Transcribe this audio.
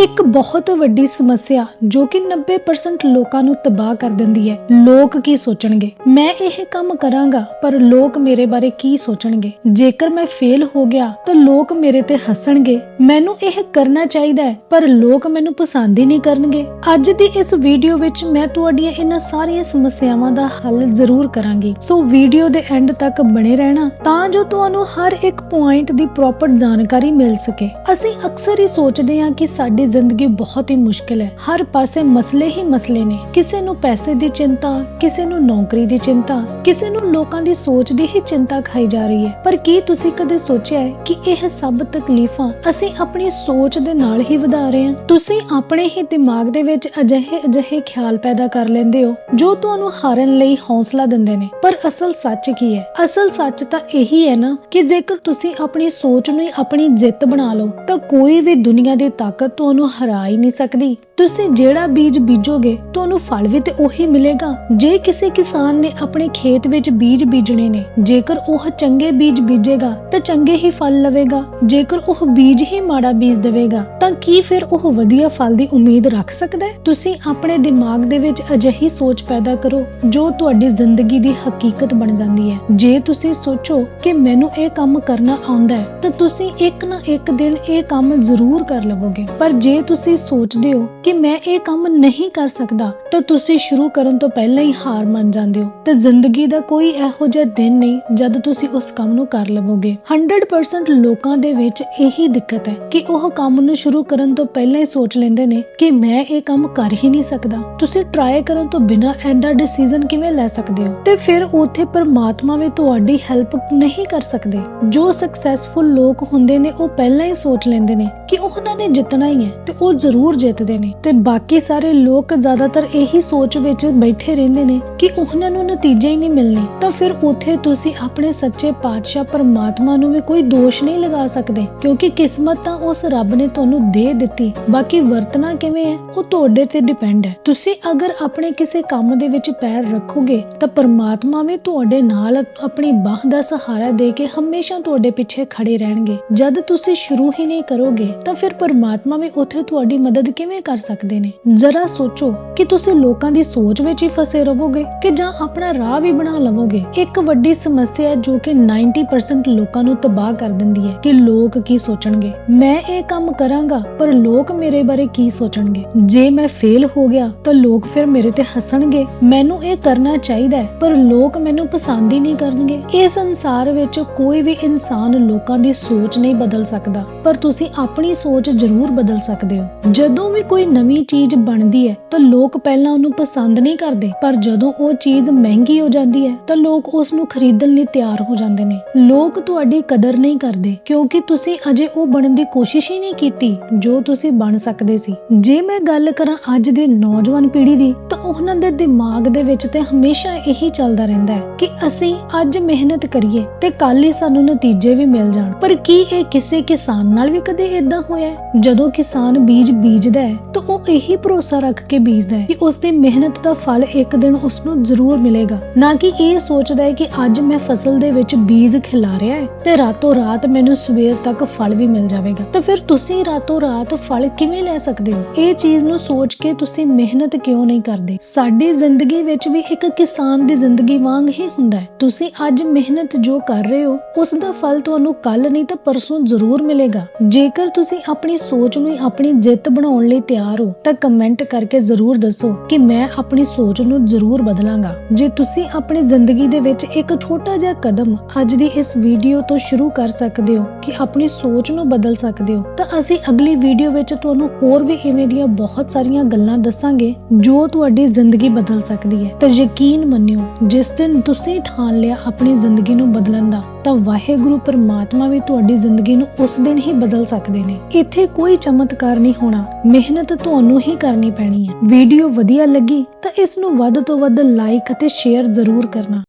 ਇੱਕ ਬਹੁਤ ਵੱਡੀ ਸਮੱਸਿਆ ਜੋ ਕਿ 90% ਲੋਕਾਂ ਨੂੰ ਤਬਾਹ ਕਰ ਦਿੰਦੀ ਹੈ। ਲੋਕ ਕੀ ਸੋਚਣਗੇ? ਮੈਂ ਇਹ ਕੰਮ ਕਰਾਂਗਾ, ਪਰ ਲੋਕ ਮੇਰੇ ਬਾਰੇ ਕੀ ਸੋਚਣਗੇ? ਜੇਕਰ ਮੈਂ ਫੇਲ ਹੋ ਗਿਆ, ਤਾਂ ਲੋਕ ਮੇਰੇ ਤੇ ਹੱਸਣਗੇ। ਮੈਨੂੰ ਇਹ ਕਰਨਾ ਚਾਹੀਦਾ ਹੈ, ਪਰ ਲੋਕ ਮੈਨੂੰ ਪਸੰਦ ਹੀ ਨਹੀਂ ਕਰਨਗੇ। ਅੱਜ ਦੀ ਇਸ ਵੀਡੀਓ ਵਿੱਚ ਮੈਂ ਤੁਹਾਡੀਆਂ ਇਹਨਾਂ ਸਾਰੀਆਂ ਸਮੱਸਿਆਵਾਂ ਦਾ ਹੱਲ ਜ਼ਰੂਰ ਕਰਾਂਗੀ। ਸੋ ਵੀਡੀਓ ਦੇ ਐਂਡ ਤੱਕ ਬਣੇ ਰਹਿਣਾ, ਤਾਂ ਜੋ ਤੁਹਾਨੂੰ ਹਰ ਇੱਕ ਪੁਆਇੰਟ ਦੀ ਪ੍ਰੋਪਰ ਜਾਣਕਾਰੀ ਮਿਲ ਸਕੇ। ਅਸੀਂ ਅਕਸਰ ਹੀ ਸੋਚਦੇ ਹਾਂ ਕਿ ਸਾਡੇ ਜ਼ਿੰਦਗੀ ਬਹੁਤ ਹੀ ਮੁਸ਼ਕਿਲ ਹੈ। ਹਰ ਪਾਸੇ ਮਸਲੇ ਹੀ ਮਸਲੇ ਨੇ। ਕਿਸੇ ਨੂੰ ਪੈਸੇ ਦੀ ਚਿੰਤਾ, ਕਿਸੇ ਨੂੰ ਨੌਕਰੀ ਦੀ ਚਿੰਤਾ, ਕਿਸੇ ਨੂੰ ਲੋਕਾਂ ਦੀ ਸੋਚ ਦੀ ਹੀ ਚਿੰਤਾ ਖਾਈ ਜਾ ਰਹੀ ਹੈ। ਪਰ ਕੀ ਤੁਸੀਂ ਕਦੇ ਸੋਚਿਆ ਹੈ ਕਿ ਇਹ ਸਭ ਤਕਲੀਫਾਂ ਅਸੀਂ ਆਪਣੀ ਸੋਚ ਦੇ ਨਾਲ ਹੀ ਵਧਾ ਰਹੇ ਹਾਂ? ਤੁਸੀਂ ਆਪਣੇ ਹੀ ਦਿਮਾਗ ਦੇ ਵਿੱਚ ਅਜਿਹੇ ਅਜਿਹੇ ਖਿਆਲ ਪੈਦਾ ਕਰ ਲੈਂਦੇ ਹੋ, ਜੋ ਤੁਹਾਨੂੰ ਹਾਰਨ ਲਈ ਹੌਸਲਾ ਦਿੰਦੇ ਨੇ। ਪਰ ਅਸਲ ਸੱਚ ਕੀ ਹੈ? ਅਸਲ ਸੱਚ ਤਾਂ ਇਹੀ ਹੈ ਨਾ ਕਿ ਜੇਕਰ ਤੁਸੀਂ ਆਪਣੀ ਸੋਚ ਨੂੰ ਆਪਣੀ ਜਿੱਤ ਬਣਾ ਲਓ, ਤਾਂ ਕੋਈ ਵੀ ਦੁਨੀਆ ਦੀ ਤਾਕਤ ਤੁਹਾਨੂੰ ਹਰਾ ਹੀ ਨਹੀਂ ਸਕਦੀ। ਤੁਸੀਂ ਜਿਹੜਾ ਬੀਜ ਬੀਜੋਗੇ, ਤੁਹਾਨੂੰ ਫਲ ਵੀ ਤੇ ਉਹੀ ਮਿਲੇਗਾ। ਜੇ ਕਿਸੇ ਕਿਸਾਨ ਨੇ ਆਪਣੇ ਖੇਤ ਵਿੱਚ ਬੀਜ ਬੀਜਣੇ ਨੇ, ਜੇਕਰ ਉਹ ਚੰਗੇ ਬੀਜ ਬੀਜੇਗਾ, ਤਾਂ ਚੰਗੇ ਹੀ ਫਲ ਲਵੇਗਾ। ਜੇਕਰ ਉਹ ਬੀਜ ਹੀ ਮਾੜਾ ਬੀਜ ਦੇਵੇਗਾ, ਤਾਂ ਕੀ ਫਿਰ ਉਹ ਵਧੀਆ ਫਲ ਦੀ ਉਮੀਦ ਰੱਖ ਸਕਦਾ ਹੈ? ਤੁਸੀਂ ਆਪਣੇ ਦਿਮਾਗ ਦੇ ਵਿੱਚ ਅਜਿਹੀ ਸੋਚ ਪੈਦਾ ਕਰੋ, ਜੋ ਤੁਹਾਡੀ ਜ਼ਿੰਦਗੀ ਦੀ ਹਕੀਕਤ ਬਣ ਜਾਂਦੀ ਹੈ। ਜੇ ਤੁਸੀਂ ਸੋਚੋ ਕਿ ਮੈਨੂੰ ਇਹ ਕੰਮ ਕਰਨਾ ਆਉਂਦਾ ਹੈ, ਤਾਂ ਤੁਸੀਂ ਇੱਕ ਨਾ ਇੱਕ ਦਿਨ ਇਹ ਕੰਮ ਜ਼ਰੂਰ ਕਰ ਲਵੋਗੇ। ਪਰ ਜੇ ਜੇ ਤੁਸੀਂ ਸੋਚਦੇ ਹੋ ਕਿ ਮੈਂ ਇਹ ਕੰਮ ਨਹੀਂ ਕਰ ਸਕਦਾ, ਤਾਂ ਤੁਸੀਂ ਸ਼ੁਰੂ ਕਰਨ ਤੋਂ ਪਹਿਲਾਂ ਹੀ ਹਾਰ ਮੰਨ ਜਾਂਦੇ ਹੋ। ਤੇ ਜ਼ਿੰਦਗੀ ਦਾ ਕੋਈ ਇਹੋ ਜਿਹਾ ਦਿਨ ਨਹੀਂ ਜਦ ਤੁਸੀਂ ਉਸ ਕੰਮ ਨੂੰ ਕਰ ਲਵੋਗੇ। 100% ਲੋਕਾਂ ਦੇ ਵਿੱਚ ਇਹੀ ਦਿੱਕਤ ਹੈ ਕਿ ਉਹ ਕੰਮ ਨੂੰ ਸ਼ੁਰੂ ਕਰਨ ਤੋਂ ਪਹਿਲਾਂ ਹੀ ਸੋਚ ਲੈਂਦੇ ਨੇ ਕਿ ਮੈਂ ਇਹ ਕੰਮ ਕਰ ਹੀ ਨਹੀਂ ਸਕਦਾ। ਤੁਸੀਂ ਟਰਾਈ ਕਰਨ ਤੋਂ ਬਿਨਾਂ ਐਡਾ ਡਿਸੀਜਨ ਕਿਵੇਂ ਲੈ ਸਕਦੇ ਹੋ? ਤੇ ਫਿਰ ਉੱਥੇ ਪਰਮਾਤਮਾ ਵੀ ਤੁਹਾਡੀ ਹੈਲਪ ਨਹੀਂ ਕਰ ਸਕਦੇ। ਜੋ ਸਕਸੈਸਫੁਲ ਲੋਕ ਹੁੰਦੇ ਨੇ, ਉਹ ਪਹਿਲਾਂ ਹੀ ਸੋਚ ਲੈਂਦੇ ਨੇ ਕਿ ਉਹਨਾਂ ਨੇ ਜਿੱਤਣਾ ਹੀ ਹੈ। ਤੇ ਉਹ ਜ਼ਰੂਰ ਜਿੱਤਦੇ ਨੇ। ਤੇ ਬਾਕੀ ਸਾਰੇ ਲੋਕ ਜ਼ਿਆਦਾਤਰ ਇਹੀ ਸੋਚ ਵਿੱਚ ਬੈਠੇ ਰਹਿੰਦੇ ਨੇ ਕਿ ਉਹਨਾਂ ਨੂੰ ਨਤੀਜੇ ਹੀ ਨਹੀਂ ਮਿਲਨੇ ਤਾਂ ਫਿਰ ਉਥੇ ਤੁਸੀਂ ਆਪਣੇ ਸੱਚੇ ਪਾਤਸ਼ਾਹ ਪਰਮਾਤਮਾ ਨੂੰ ਵੀ ਕੋਈ ਦੋਸ਼ ਨਹੀਂ ਲਗਾ ਸਕਦੇ, ਕਿਉਂਕਿ ਕਿਸਮਤ ਤਾਂ ਉਸ ਰੱਬ ਨੇ ਤੁਹਾਨੂੰ ਦੇ ਦਿੱਤੀ। ਬਾਕੀ ਵਰਤਣਾ ਕਿਵੇਂ ਹੈ, ਉਹ ਤੁਹਾਡੇ ਤੇ ਡਿਪੈਂਡ ਹੈ। ਤੁਸੀਂ ਅਗਰ ਆਪਣੇ ਕਿਸੇ ਕੰਮ ਦੇ ਵਿੱਚ ਪੈਰ ਰੱਖੋਗੇ, ਤਾਂ ਪਰਮਾਤਮਾ ਵੀ ਤੁਹਾਡੇ ਨਾਲ ਆਪਣੀ ਬਾਹ ਦਾ ਸਹਾਰਾ ਦੇ ਕੇ ਹਮੇਸ਼ਾ ਤੁਹਾਡੇ ਪਿੱਛੇ ਖੜੇ ਰਹਿਣਗੇ। ਜਦ ਤੁਸੀਂ ਸ਼ੁਰੂ ਹੀ ਨਹੀਂ ਕਰੋਗੇ, ਤਾਂ ਫਿਰ ਪਰਮਾਤਮਾ ਵੀ ਉੱਥੇ ਤੁਹਾਡੀ ਮਦਦ ਕਿਵੇਂ ਕਰ ਸਕਦੇ ਨੇ? ਜ਼ਰਾ ਸੋਚੋ ਕਿ ਤੁਸੀਂ ਲੋਕਾਂ ਦੀ ਸੋਚ ਵਿੱਚ ਹੀ ਫਸੇ ਰਹੋਗੇ ਕਿ ਜਾਂ ਆਪਣਾ ਰਾਹ ਵੀ ਬਣਾ ਲਵੋਗੇ। ਇੱਕ ਵੱਡੀ ਸਮੱਸਿਆ ਜੋ ਕਿ 90% ਲੋਕਾਂ ਨੂੰ ਤਬਾਹ ਕਰ ਦਿੰਦੀ ਹੈ ਕਿ ਲੋਕ ਕੀ ਸੋਚਣਗੇ। ਮੈਂ ਇਹ ਕੰਮ ਕਰਾਂਗਾ, ਪਰ ਲੋਕ ਮੇਰੇ ਬਾਰੇ ਕੀ ਸੋਚਣਗੇ? ਜੇ ਮੈਂ ਫੇਲ ਹੋ ਗਿਆ, ਤਾਂ ਲੋਕ ਫਿਰ ਮੇਰੇ ਤੇ ਹੱਸਣਗੇ। ਮੈਨੂੰ ਇਹ ਕਰਨਾ ਚਾਹੀਦਾ ਹੈ, ਪਰ ਲੋਕ ਮੈਨੂੰ ਪਸੰਦ ਹੀ ਨਹੀਂ ਕਰਨਗੇ। ਇਸ ਸੰਸਾਰ ਵਿੱਚ ਕੋਈ ਵੀ ਇਨਸਾਨ ਲੋਕਾਂ ਦੀ ਸੋਚ ਨਹੀਂ ਬਦਲ ਸਕਦਾ। ਪਰ ਤੁਸੀਂ ਆਪਣੀ ਸੋਚ ਜ਼ਰੂਰ ਬਦਲ ਸਕਦੇ ਹੋ। ਜਦੋਂ ਵੀ ਕੋਈ ਨਵੀਂ ਚੀਜ਼ ਬਣਦੀ ਹੈ, ਤਾਂ ਲੋਕ ਪਹਿਲਾਂ ਉਹਨੂੰ ਪਸੰਦ ਨਹੀਂ ਕਰਦੇ। ਪਰ ਜਦੋਂ ਉਹ ਚੀਜ਼ ਮਹਿੰਗੀ ਹੋ ਜਾਂਦੀ ਹੈ, ਤਾਂ ਲੋਕ ਉਸ ਨੂੰ ਖਰੀਦਣ ਲਈ ਤਿਆਰ ਹੋ ਜਾਂਦੇ ਨੇ। ਲੋਕ ਤੁਹਾਡੀ ਕਦਰ ਨਹੀਂ ਕਰਦੇ, ਕਿਉਂਕਿ ਤੁਸੀਂ ਅਜੇ ਉਹ ਬਣਨ ਦੀ ਕੋਸ਼ਿਸ਼ ਹੀ ਨਹੀਂ ਕੀਤੀ, ਜੋ ਤੁਸੀਂ ਬਣ ਸਕਦੇ ਸੀ। ਜੇ ਮੈਂ ਗੱਲ ਕਰਾਂ ਅੱਜ ਦੇ ਨੌਜਵਾਨ ਪੀੜ੍ਹੀ ਦੀ, ਤਾਂ ਉਹਨਾਂ ਦੇ ਦਿਮਾਗ ਦੇ ਵਿੱਚ ਤੇ ਹਮੇਸ਼ਾ ਇਹੀ ਚੱਲਦਾ ਰਹਿੰਦਾ ਹੈ ਕਿ ਅਸੀਂ ਅੱਜ ਮਿਹਨਤ ਕਰੀਏ ਤੇ ਕੱਲ ਹੀ ਸਾਨੂੰ ਨਤੀਜੇ ਵੀ ਮਿਲ ਜਾਣ। ਪਰ ਕੀ ਇਹ ਕਿਸੇ ਕਿਸਾਨ ਨਾਲ ਵੀ ਕਦੇ ਇਦਾਂ ਹੋਇਆ ਜਦੋਂ ਕਿਸਾਨ ਬੀਜ ਬੀਜਦਾ ਹੈ, ਤਾਂ ਉਹ ਇਹੀ ਭਰੋਸਾ ਰੱਖ ਕੇ ਬੀਜਦਾ ਹੈ ਕਿ ਉਸ ਦੀ ਮਿਹਨਤ ਦਾ ਫਲ ਇੱਕ ਦਿਨ ਉਸ ਨੂੰ ਜ਼ਰੂਰ ਮਿਲੇਗਾ। ਨਾ ਕਿ ਇਹ ਸੋਚਦਾ ਹੈ ਕਿ ਅੱਜ ਮੈਂ ਫਸਲ ਦੇ ਵਿੱਚ ਬੀਜ ਖਿਲਾਰਿਆ ਹੈ ਤੇ ਰਾਤੋਂ ਰਾਤ ਮੈਨੂੰ ਸਵੇਰ ਤੱਕ ਫਲ ਵੀ ਮਿਲ ਜਾਵੇਗਾ। ਤਾਂ ਫਿਰ ਤੁਸੀਂ ਰਾਤੋਂ ਰਾਤ ਫਲ ਕਿਵੇਂ ਲੈ ਸਕਦੇ ਹੋ? ਇਹ ਚੀਜ਼ ਨੂੰ ਸੋਚ ਕੇ ਤੁਸੀਂ ਮਿਹਨਤ ਕਿਉਂ ਨਹੀਂ ਕਰਦੇ? ਸਾਡੀ ਜ਼ਿੰਦਗੀ ਵਿੱਚ ਵੀ ਇੱਕ ਕਿਸਾਨ ਦੀ ਜ਼ਿੰਦਗੀ ਵਾਂਗ ਹੀ ਹੁੰਦਾ ਹੈ। ਤੁਸੀਂ ਅੱਜ ਮਿਹਨਤ ਜੋ ਕਰ ਰਹੇ ਹੋ ਉਸ ਦਾ ਫਲ ਤੁਹਾਨੂੰ ਕੱਲ ਨਹੀਂ ਤਾਂ ਪਰਸੋਂ ਜ਼ਰੂਰ ਮਿਲੇਗਾ। ਜੇਕਰ ਤੁਸੀਂ ਆਪਣੀ ਸੋਚ ਨੂੰ ਆਪਣੀ ਜਿੱਤ ਬਣਾਉਣ ਲਈ ਤਿਆਰ ਹੋ, ਤਾਂ ਕਮੈਂਟ ਕਰਕੇ ਜ਼ਰੂਰ ਦੱਸੋ ਕਿ ਮੈਂ ਆਪਣੀ ਸੋਚ ਨੂੰ ਜ਼ਰੂਰ ਬਦਲਾਂਗਾ। ਜੇ ਤੁਸੀਂ ਆਪਣੀ ਜ਼ਿੰਦਗੀ ਦੇ ਵਿੱਚ ਇੱਕ ਛੋਟਾ ਜਿਹਾ ਕਦਮ ਅੱਜ ਦੀ ਇਸ ਵੀਡੀਓ ਤੋਂ ਸ਼ੁਰੂ ਕਰ ਸਕਦੇ ਹੋ ਕਿ ਆਪਣੀ ਸੋਚ ਨੂੰ ਬਦਲ ਸਕਦੇ ਹੋ, ਤਾਂ ਅਸੀਂ ਅਗਲੀ ਵੀਡੀਓ ਵਿੱਚ ਤੁਹਾਨੂੰ ਹੋਰ ਵੀ ਇਵੇਂ ਦੀਆਂ ਬਹੁਤ ਸਾਰੀਆਂ ਗੱਲਾਂ ਦੱਸਾਂਗੇ ਜੋ ਤੁਹਾਡੀ ਜ਼ਿੰਦਗੀ ਬਦਲ ਸਕਦੀ ਹੈ। ਤਾਂ ਯਕੀਨ ਮੰਨਿਓ, ਜਿਸ ਦਿਨ ਤੁਸੀਂ ਠਾਣ ਲਿਆ ਆਪਣੀ ਜ਼ਿੰਦਗੀ ਨੂੰ ਬਦਲਣ ਦਾ ਤਾਂ ਵਾਹਿਗੁਰੂ ਪਰਮਾਤਮਾ ਵੀ ਤੁਹਾਡੀ ਜ਼ਿੰਦਗੀ ਨੂੰ ਉਸ ਦਿਨ ਹੀ ਬਦਲ ਸਕਦੇ ਨੇ। ਇੱਥੇ ਕੋਈ ਚਮਤਕਾਰ ਨਹੀਂ ਹੋਣਾ। ਮਿਹਨਤ ਤੁਹਾਨੂੰ ਹੀ ਕਰਨੀ ਪੈਣੀ ਹੈ। ਵੀਡੀਓ ਵਧੀਆ ਲੱਗੀ ਤਾਂ ਇਸ ਨੂੰ ਵੱਧ ਤੋਂ ਵੱਧ ਲਾਈਕ ਅਤੇ ਸ਼ੇਅਰ ਜ਼ਰੂਰ ਕਰਨਾ।